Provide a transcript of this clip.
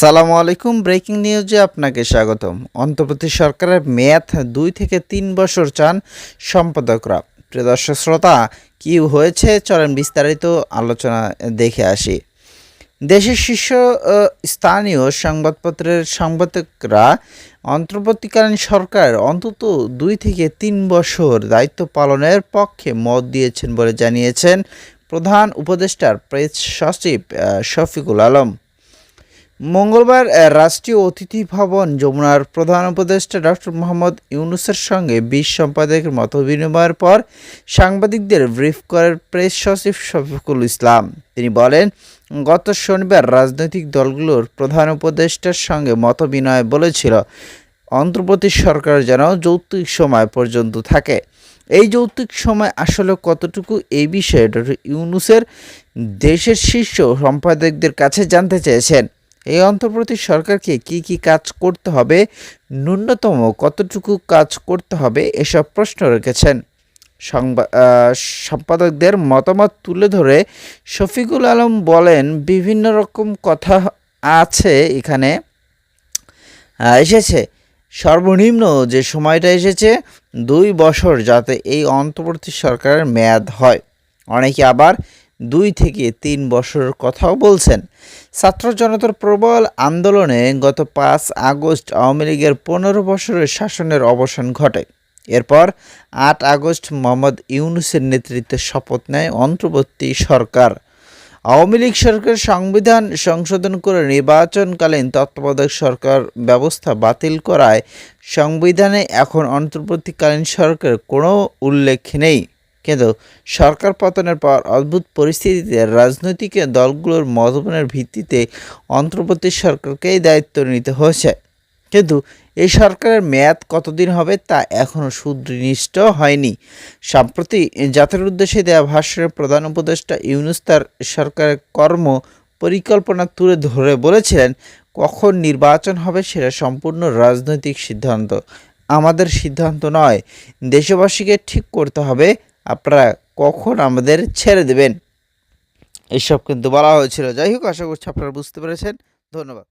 আসসালামু আলাইকুম। ব্রেকিং নিউজে আপনাকে স্বাগতম। অন্তর্বর্তী সরকারের মেয়াদ দুই থেকে তিন বছর চান সম্পাদকরা। প্রিয় দর্শক শ্রোতা, কি হয়েছে চলেন বিস্তারিত আলোচনা দেখে আসি। দেশের শীর্ষ স্থানীয় সংবাদপত্রের সাংবাদিকরা অন্তর্বর্তীকালীন সরকার অন্তত দুই থেকে তিন বছর দায়িত্ব পালনের পক্ষে মত দিয়েছেন বলে জানিয়েছেন প্রধান উপদেষ্টার প্রেস সচিব শফিকুল আলম। মঙ্গলবার রাষ্ট্রীয় অতিথি ভবন যমুনার প্রধান উপদেষ্টা ডক্টর মোহাম্মদ ইউনুসের সঙ্গে বিশ সম্পাদকের মত বিনিময়ের পর সাংবাদিকদের ব্রিফ করেন প্রেস সচিব শফিকুল ইসলাম। তিনি বলেন, গত শনিবার রাজনৈতিক দলগুলোর প্রধান উপদেষ্টার সঙ্গে মত বিনিময় বলেছিল অন্তর্বর্তী সরকার যেন যৌক্তিক সময় পর্যন্ত থাকে। এই যৌক্তিক সময় আসলে কতটুকু এই বিষয়ে ডক্টর ইউনুসের দেশের শীর্ষ সম্পাদকদের কাছে জানতে চেয়েছেন। এই অন্তর্বর্তী সরকারকে কি কি কাজ করতে হবে? ন্যূনতম কতটুকু কাজ করতে হবে? এসব প্রশ্ন রেখেছেন। সংবাদ সম্পাদকদের মতামত তুলে ধরে শফিকুল আলম বলেন, বিভিন্ন রকম কথা আছে এখানে। এসেছে। সর্বনিম্ন যে সময়টা এসেছে, দুই বছর যাতে এই অন্তর্বর্তী সরকারের মেয়াদ হয়। অনেকে আবার দুই থেকে তিন বছরের কথাও বলছেন। ছাত্র জনতার প্রবল আন্দোলনে গত পাঁচ আগস্ট আওয়ামী লীগের পনেরো বছরের শাসনের অবসান ঘটে। এরপর আট আগস্ট মোহাম্মদ ইউনুসের নেতৃত্বে শপথ নেয় অন্তর্বর্তী সরকার। আওয়ামী লীগ সরকার সংবিধান সংশোধন করে নির্বাচনকালীন তত্ত্বাবধায়ক সরকার ব্যবস্থা বাতিল করায় সংবিধানে এখন অন্তর্বর্তীকালীন সরকারের কোনো উল্লেখ নেই। কিন্তু সরকার পতনের পর অদ্ভুত পরিস্থিতিতে রাজনৈতিক দলগুলোর মতবানের ভিত্তিতে অন্তর্বর্তী সরকারকেই দায়িত্ব নিতে হয়েছে। কিন্তু এই সরকারের মেয়াদ কতদিন হবে তা এখনও সুদৃঢ় হয়নি। সম্প্রতি জাতির উদ্দেশ্যে দেয়া ভাষ্যের প্রধান উপদেষ্টা ইউনুস তার সরকারের কর্ম পরিকল্পনা তুলে ধরে বলেছিলেন, কখন নির্বাচন হবে সেটা সম্পূর্ণ রাজনৈতিক সিদ্ধান্ত। আমাদের সিদ্ধান্ত নয়, দেশবাসীকে ঠিক করতে হবে আপনারা কখন আমাদের ছেড়ে দেবেন? এসব কিন্তু বলা হয়েছিল। যাই হোক, আশা করছি আপনারা বুঝতে পেরেছেন। ধন্যবাদ।